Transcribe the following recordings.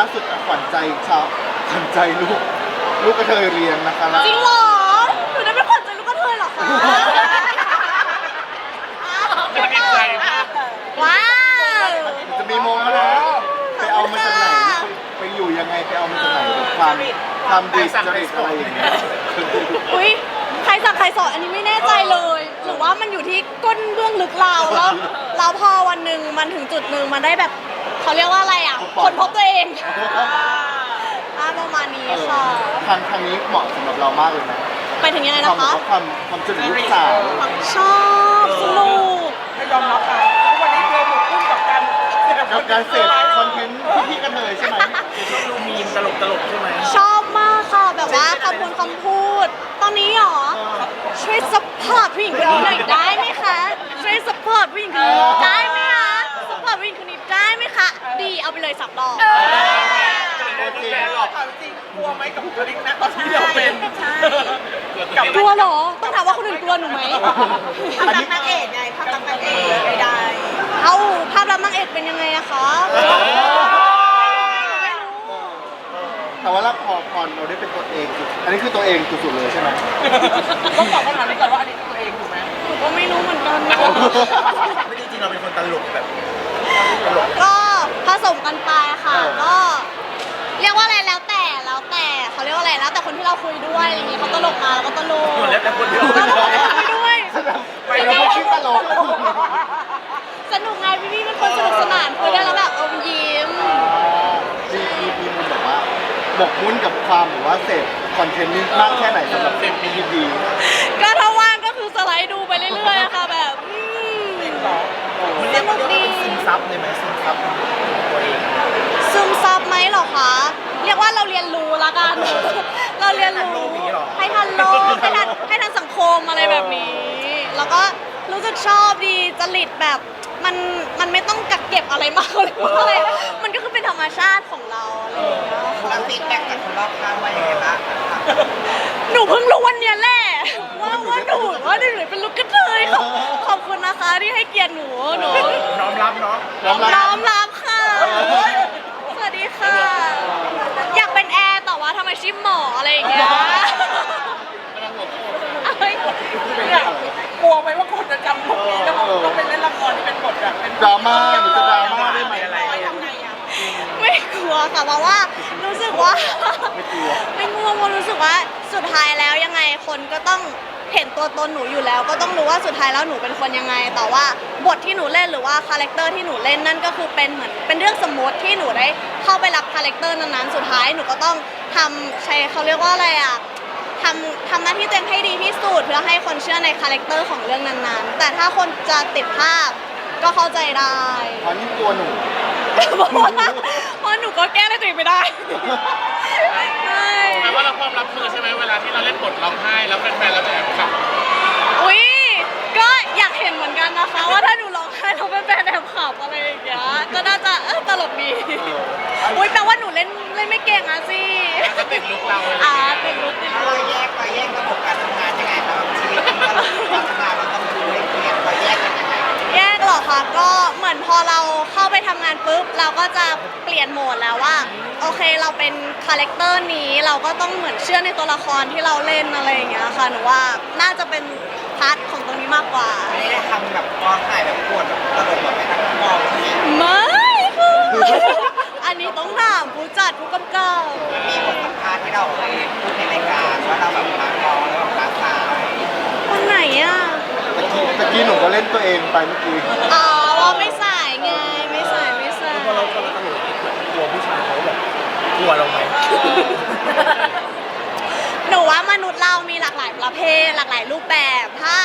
ล่าสุดขวัญใจชาวขวัญใจลูก ลูกกระเทยเรียงนะคะแล้วจริงเหรอหนูได้เป็นขวัญใจลูกกระเทยเหรอคะจะดีใจมาก ว้าวจะมีโมงแล้วนะไปเอามาจากไหนไปอยู่ยังไงไปเอามาจากไหนความความดีจริตอะไรอย่างเงี้ยอุ้ยใครสั่งใครสอนอันนี้ไม่แน่ใจเลย หรือว่ามันอยู่ที่ก้นเบื้องลึกเราแล้วเราพอวันหนึ่งมันถึงจุดหนึ่งมันได้แบบ เขาเรียกว่าอะไรอะ คนพบตัวเองอ่าประมาณนี้เออค่ะทางทางนี้เหมาะสำหรับเรามากเลยนะไปถึงยังไงความนะคะ ความความจริตลูกสาวชอบสนุก ไม่ยอมรับค่ะวันนี้เธอถูกพุ่งกับการกับการเสพคอนเทนต์พี่ๆกันเลยใช่ไหมดูมีมตลกตลกๆใช่ไหมชอบมากค่ะ แบบว่าคำพูดคำพูด ตอนนี้หรอ ช่วยสปอร์ตผู้หญิงคนนี้หน่อยได้ไหมคะ ช่วยสปอร์ตผู้หญิงคนนี้ได้ไหม ดีเอาไปเลยสับดอกแฟนหรอกจริงกลัวไหมกับบุคลิกนะตอนที่เราเป็นกับกลัวเหรอ ต้องถามว่าคนอื่นกลัวหนูไหมอันนี้นางเอกไงภาพลักษณ์นางเอกไม่ได้เอาภาพลักษณ์นางเอกเป็นยังไงอะคะแต่ว่าแล้วพอพอเราได้เป็นตัวเองสุดอันนี้คือตัวเองสุดๆเลยใช่ไหมต้องตอบคำถามนี้ก่อนว่าอันนี้คือตัวเองถูกไหมหนูก็ไม่รู้เหมือนกันไม่จริงๆเราเป็นคนตลกแบบก็ผ สมกันไปค่ะ ก็ เรียกว่าอะไรแล้วแต่แล้วแต่เขาเรียกว่าอะไรแล้วแต่คนที่เราคุยด้วยอะไรอย่างงี้เขาตลกมาเราก็ตลกแล้วแต่คนที่ตลกคุยด้วย ไปแล้วก็คิดตลกสนุกไงพี่พี่ๆเป็นคนสนุกสนานคุยได้แล้วแบบอมยิ้ม มีมีมีมุมแบบว่าบกมุ่นกับความหรือว่าเสพคอนเทนต์นี้มากแค่ไหนสำหรับเสพมีดีก็ถ้าว่างก็คือสไลด์ดูไปเรื่อยๆอะค่ะแบบอืม มันเรี ยกว่าเป็นซึมซับเลยไหมซึมซับตัวเองซึมซับไหมเหรอคะ เรียกว่าเราเรียนรู้ละกัน เราเรียนรู้ให้ทันโลกให้ทันให้ทันสังคมอะไรแบบนี้ แล้วก็รู้สึกชอบดีจริตแบบมันมันไม่ต้องกักเก็บอะไรมากเลยว่าอะไรมันก็คือเป็นธรรมชาติของเราอะไรอย่างเงี้ยแล้วฟีดแบ็กจากคนรอบข้างว่ายังไงบ้างหนูเพิ่งรู้วันเนี้ยแหละ ที่ให้เกียรติหนูหนูน้อมรับเนาะๆน้องรัน้อกมรับค่ะ สวัสดีค่ะ อยากเป็นแอร์แต่ว่าทำไมชิมหมออะไรอย่างเงี้ยเอ้ยเนี่ยกลัวไหมว่าคนจะจำพวกนี้แล้วต้องเป็นเล่นละครที่เป็นบทแบบเป็นดราม่าหรือจะดราม่าได้ไหมอะไรทำไงอะไม่กลัวค่ะเพราะว่ารู้สึกว่าไม่กลัวไม่กลัวเพราะรู้สึกว่าสุดท้ายแล้วยังไงคนก็ต้อง เห็นตัวตนหนูอยู่แล้ว ก็ต้องรู้ว่าสุดท้ายแล้วหนูเป็นคนยังไง แต่ว่าบทที่หนูเล่นหรือว่าคาแรคเตอร์ที่หนูเล่นนั่นก็คือเป็นเหมือนเป็นเรื่องสมมติที่หนูได้เข้าไปรับคาแรคเตอร์นั้นๆ สุดท้ายหนูก็ต้องทำใช้เขาเรียกว่าอะไรอะทำทำหน้าที่ตัวเองให้ดีที่สุดเพื่อให้คนเชื่อในคาแรคเตอร์ของเรื่องนั้นๆ แต่ถ้าคนจะติดภาพก็เข้าใจได้เพราะนี่กลัวหนูเพราะว่าเพราะหนูก็แก้ได้ตัวเองไม่ได้ใช่แปลว่าเราพร้อมรับมือใช่ไหมเวลาที่เราเล่นบทร้องไห้แล้วแฟนๆเรา ลว่าหนูเล่นเล่นไม่เก่งอะสิก็ติดลุกเราเลยอ่าติดรู้ติดเรารู้แยกไปแยกระบบการทำงานยังไงครับชีวิตการทำงานเราต้องดูให้เปลี่ยนเราแยกกันยังไงแยกเหรอคะก็เหมือนพอเราเข้าไปทำงานปุ๊บเราก็จะเปลี่ยนโหมดแล้วว่า โอเคเราเป็นคาแรคเตอร์นี้เราก็ต้องเหมือนเชื่อในตัวละครที่เราเล่นอะไรอย่างเงี้ยค่ะหนูว่าน่าจะเป็นพาร์ทของตรงนี้มากกว่า ไม่ได้ทำแบบกองถ่ายแบบปวดแบบตลกแบบไม่ทั้งกองที่ไม่ค่ะอั นนี้ต้องถามผู้จัดผู้กำกับมีบทสัมภาษณ์ที่เราเคยพูดในรายการว่าเราแบบรักน้องแล้วแบบรักสาววันไหนอะตะกี้ตะกี้หนูก็เล่นตัวเองไปเมื่อกี้อ๋อว่าไม่สายไงไม่สายไม่สายพอเราพอเราตลกกลัวผู้ชายเขาแบบกลัวเราไหมหนูว่ามนุษย์เรามีหลากหลายประเภทหลากหลายรูปแบบถ้า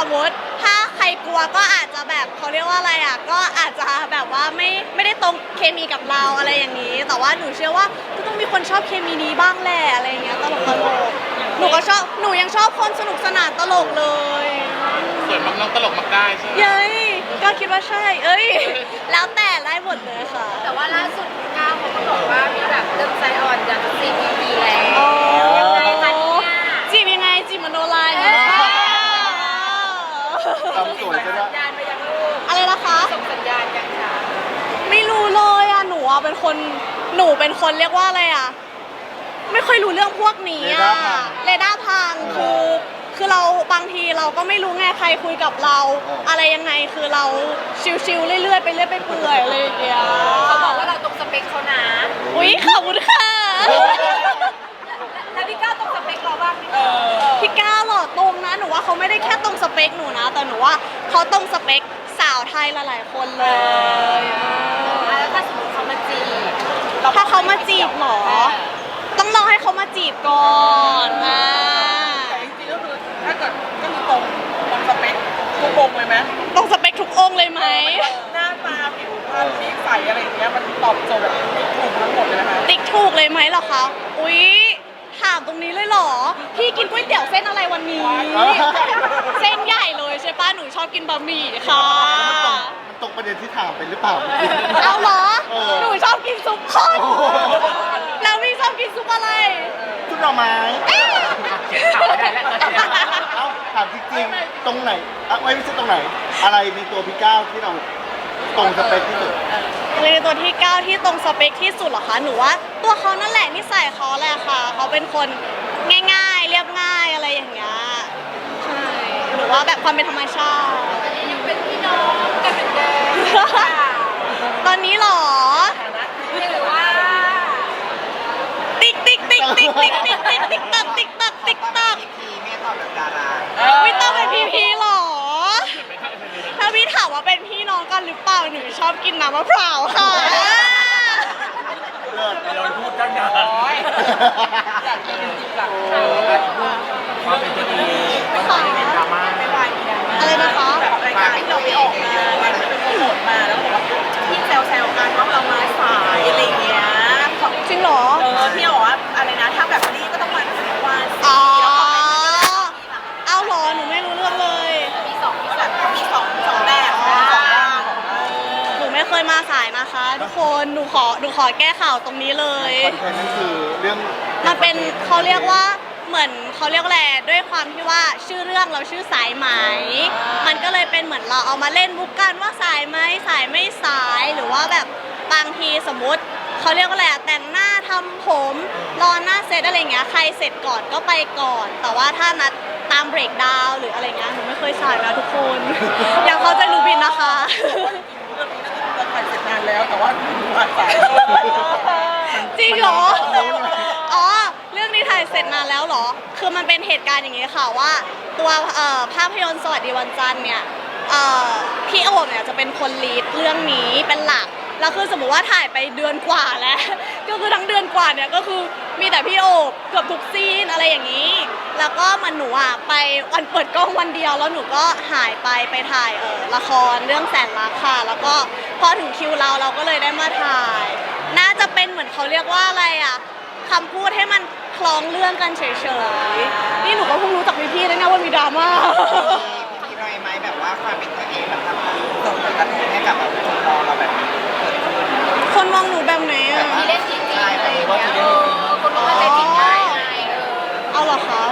สมมติถ้าใครกลัวก็อาจจะแบบเขาเรียกว่าอะไรอะก็อาจจะแบบว่าไม่ไม่ได้ตรงเคมีกับเราอะไรอย่างนี้ แต่ว่าหนูเชื่อว่าก็ต้องมีคนชอบเคมีนี้บ้างแหละอะไรอย่างเงี้ยตลกตลกหนูก็ชอบหนูยังชอบคนสนุกสนานตลกเลยส่วนมักน้องตลกมักได้ใช่ไหมเย้ยก็คิดว่าใช่ เอ้ย แล้วแต่ได้หมดเลยค่ะ แต่ว่าล่าสุดก้าวเขาก็บอกว่ามีแบบเริ่มใจอ่อนจากซีพีพีแล้วอ๋อยังไงคะเนี่ยจีบยังไงจีบมโนไลน์เนี่ย ทำสวยก็ได้สัญญาณไปยังลูกอะไรนะคะ ส่งสัญญาณยังคะไม่รู้เลยอะหนูอะเป็นคนหนูเป็นคนเรียกว่าอะไรอะ ไม่ค่อยรู้เรื่องพวกนี้เรดาอะร์พังเรดาร์พังคือคือเราบางทีเราก็ไม่รู้ไงใครคุยกับเราอ๋อออะไรยังไงคือเราชิวๆเรื่อยๆไปเรื่อยไปเปื่อยอะไรอย่างเงี้ยเขาบอกว่าเราตรงสเปคเขานะอุ้ยขอบคุณค่ะ แต่หนูว่าเขาตรงสเปคสาวไทยหลายๆคนเลยอะแล้วถ้าสมมติเขามาจีบถ้าเขามาจีบเหรอ ต้องรอให้เขามาจีบก่อนอ่าแต่จริงๆก็คือถ้าเกิดก็คือตรงตรงสเปคทุกวงเลยไหมตรงสเปคทุกองค์เลยไหม หน้าตาผิวพรรณที่ใสอะไรอย่างเงี้ยมันตอบโจทย์แบบถูกทั้งหมดเลยนะคะติ๊กถูกเลยไหมเหรอคะ อุ๊ย ถามตรงนี้เลยเหรอ พี่กินก๋วยเตี๋ยวเส้นอะไรวันนี้ เส้นใหญ่เลย ใช่ป้ะหนูชอบกินบะหมี่ค่ะมันตรงประเด็นที่ถามไปหรือเปล่าเมื่อกี้เอาเหรอ เออ หนูชอบกินซุปข้นโอ้โหแล้วพี่ชอบกินซุปอะไรทุกหน่อไม้เขียนข่าวไม่ได้แล้วตอนเนี้ยเอ้าถามจริงๆตรงไหนอะไม่ใช่ตรงไหน อะไรในตัวพี่ก้าวที่เราตรงสเปคที่สุด เลยตัวที่ 9 ที่ตรงสเปคที่สุดเหรอคะหนูว่าตัวเขานั่นแหละนิสัยเขาแหละค่ะ เขาเป็นคนง่ายๆ เรียบง่ายอะไรอย่างเงี้ยใช่ หรือว่าแบบความเป็นธรรมชาติอันนี้ยังเป็นพี่น้องกันเหมือนเดิมตอนนี้เหรอ หรือว่าติ๊กติ๊กติ๊กติ๊กติ๊กติ๊กติ๊กติ๊กตักติ๊กตักติ๊กตักเออไม่ต้องเป็นพี่พีหรอ ถ้าพี่ถามว่าเป็นพี่น้องกันหรือเปล่าหนูชอบกินน้ำมะพร้าวค่ะ เลิศเราพูดตั้งนานโอ้ยอยากกินจริงๆหลังเออความเป็นตัวเองความไม่เป็นดราม่าไม่วายมีดราม่าอะไรนะคะแบบรายการที่เราไปออกมา คะทุกคนหนูขอหนูขอแก้ข่าวตรงนี้เลย คอนเทนต์นั่นคือเรื่องมันเป็นเขาเรียกว่าเหมือนเขาเรียกว่าอะไรด้วยความที่ว่าชื่อเรื่องเราชื่อสายไหม มันก็เลยเป็นเหมือนเราเอามาเล่นมุกกันว่าสายไหมสายไม่สายหรือว่าแบบบางทีสมมติเขาเรียกว่าอะไรอะแต่งหน้าทำผมรอหน้าเซตอะไรเงี้ยใครเสร็จก่อนก็ไปก่อน แต่ว่าถ้านัดตามเบรกดาวน์หรืออะไรเงี้ยหนูไม่เคยสายนะทุกคน อย่าเข้าใจหนูผิดนะคะ เรื่องนี้น่าจะถ่ายเสร็จนานแล้วแต่ว่ามาสายจริงเหรอ อ๋อ เรื่องนี้ถ่ายเสร็จนานแล้วเหรอ คือมันเป็นเหตุการณ์อย่างนี้ค่ะว่า ตัวเอ่อภาพยนตร์สวัสดีวันจันทร์เนี่ยเอ่อพี่โอบเนี่ยจะเป็นคนลีดเรื่องนี้เป็นหลัก แล้วคือสมมติว่าถ่ายไปเดือนกว่าแล้ว ก็คือทั้งเดือนกว่าเนี่ยก็คือมีแต่พี่โอบเกือบทุกซีนอะไรอย่างนี้ แล้วก็มันหนูอะไปวันเปิดกล้องวันเดียวแล้วหนูก็หายไปไปถ่ายเออละครเรื่องแสนรักค่ะ แล้วก็ พอถึงคิวเราเราก็เลยได้มาถ่าย น่าจะเป็นเหมือนเขาเรียกว่าอะไรอะคำพูดให้มันคล้องเรื่องกันเฉยๆ นี่หนูก็เพิ่งรู้จากพี่ๆเลยนะว่ามีดราม่า มีรอยไหมแบบว่าความเป็นตัวเองแบบทำส่งผลกระทบให้กับแบบคนมองเราแบบนี้เกิดขึ้นคนมองหนูแบบไหนอะที่เล่นจริงๆอะไรอย่างเงี้ยเออคนรู้ว่าใจจริงง่ายไงเออเอาเหรอคะ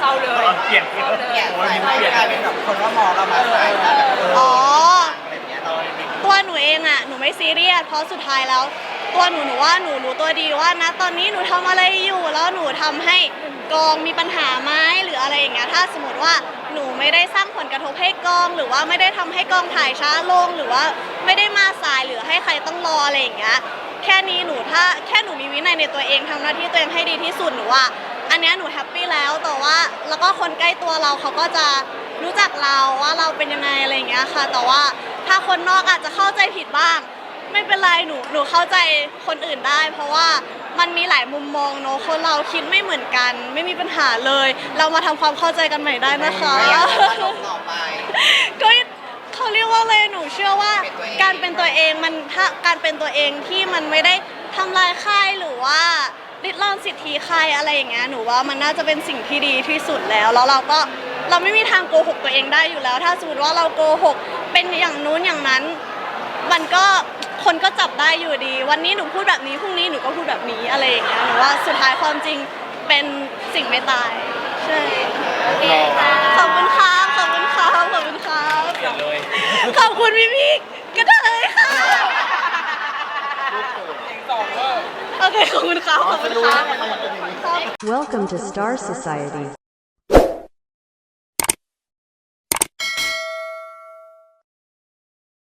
เศร้าเลยเปลี่ยนเศร้าเลยเนี่ยสายไปกลายเป็นแบบคนว่ามองเรามาสายตาแบบเอออ๋อ เองอะหนูไม่ซีเรียสเพราะสุดท้ายแล้ว ตัวหนูหนูว่าหนูรู้ตัวดีว่านะตอนนี้หนูทำอะไรอยู่แล้วหนูทำให้กองมีปัญหาไหมหรืออะไรอย่างเงี้ยถ้าสมมติว่าหนูไม่ได้สร้างผลกระทบให้กอง หรือว่าไม่ได้ทำให้กองถ่ายช้าลงหรือว่าไม่ได้มาสายหรือให้ใครต้องรออะไรอย่างเงี้ยแค่นี้หนูถ้าแค่หนูมีวินัยในตัวเองทำหน้าที่ตัวเองให้ดีที่สุดหนูว่า อันนี้หนูแฮปปี้แล้วแต่ว่าแล้วก็คนใกล้ตัวเราเขาก็จะรู้จักเราว่าเราเป็นยังไงอะไรอย่างเงี้ยค่ะ แต่ว่า ถ้าคนนอกอาจจะเข้าใจผิดบ้าง ไม่เป็นไรหนูหนูเข้าใจคนอื่นได้ เพราะว่ามันมีหลายมุมมองเนอะคนเราคิดไม่เหมือนกัน ไม่มีปัญหาเลย เรามาทำความเข้าใจกันใหม่ได้นะคะไม่อยากจะลงต่อไป ก็เขาเรียกว่าอะไรหนูเชื่อว่าเป็นตัวเอง การเป็นตัวเองมันถ้าการเป็นตัวเองที่มันไม่ได้ทำลายใครหรือว่าริดรอนสิทธิใครอะไรอย่างเงี้ยหนูว่ามันน่าจะเป็นสิ่งที่ดีที่สุดแล้ว แล้วเราก็เราไม่มีทางโกหกตัวเองได้อยู่แล้ว ถ้าสมมติว่าเราโกหก เป็นอย่างนู้นอย่างนั้น มันก็คนก็จับได้อยู่ดี วันนี้หนูพูดแบบนี้พรุ่งนี้หนูก็พูดแบบนี้อะไรอย่างเงี้ยหนูว่าสุดท้ายความจริงเป็นสิ่งไม่ตายใช่โอเคค่ะขอบคุณครับขอบคุณครับขอบคุณครับเปลี่ยนเลยขอบคุณพี่พี่ๆก็ได้ค่ะลูกเขยเองสองขอบคุณค่ะอ๋ขออบคุจะณรู้ค่ะว่าทำไมเป็นอย่างนี้ครับ Welcome to Star Society.